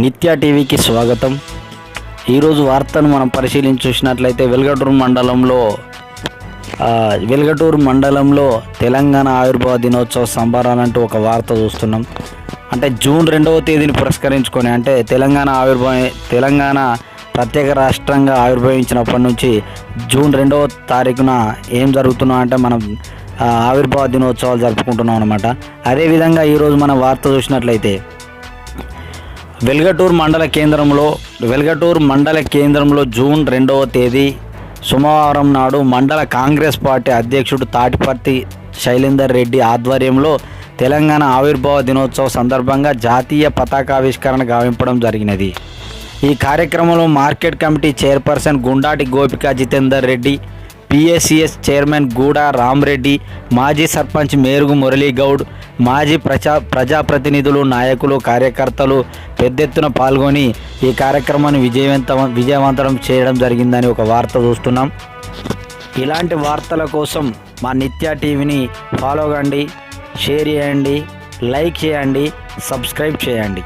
నిత్య టీవీకి స్వాగతం. ఈరోజు వార్తను మనం పరిశీలించి చూసినట్లయితే వెల్గటూరు మండలంలో వెలగటూరు మండలంలో తెలంగాణ ఆవిర్భావ దినోత్సవ సంబరాలంటూ ఒక వార్త చూస్తున్నాం. అంటే జూన్ రెండవ తేదీని పురస్కరించుకొని అంటే తెలంగాణ ఆవిర్భావ తెలంగాణ ప్రత్యేక రాష్ట్రంగా ఆవిర్భవించినప్పటి నుంచి జూన్ రెండవ తారీఖున ఏం జరుగుతున్నా అంటే మనం ఆవిర్భావ దినోత్సవాలు జరుపుకుంటున్నాం అనమాట అదేవిధంగా ఈరోజు మనం వార్త చూసినట్లయితే వెల్గటూరు మండల కేంద్రంలో వెల్గటూరు మండల కేంద్రంలో జూన్ రెండవ తేదీ సోమవారం నాడు మండల కాంగ్రెస్ పార్టీ అధ్యక్షుడు తాటిపర్తి శైలేందర్ రెడ్డి ఆధ్వర్యంలో తెలంగాణ ఆవిర్భావ దినోత్సవ సందర్భంగా జాతీయ పతాకావిష్కరణ గావింపడం జరిగినది. ఈ కార్యక్రమంలో మార్కెట్ కమిటీ చైర్పర్సన్ గుండాటి గోపిక జితేందర్ రెడ్డి పిఎస్సిఎస్ చైర్మన్ గూడా రామ్రెడ్డి మాజీ సర్పంచ్ మేరుగు మురళీగౌడ్ మాజీ ప్రజా ప్రజాప్రతినిధులు నాయకులు కార్యకర్తలు పెద్ద ఎత్తున పాల్గొని ఈ కార్యక్రమాన్ని విజయవంతం విజయవంతం చేయడం జరిగిందని ఒక వార్త చూస్తున్నాం. ఇలాంటి వార్తల కోసం మా నిత్య టీవీని ఫాలో కండి షేర్ చేయండి లైక్ చేయండి సబ్స్క్రైబ్ చేయండి.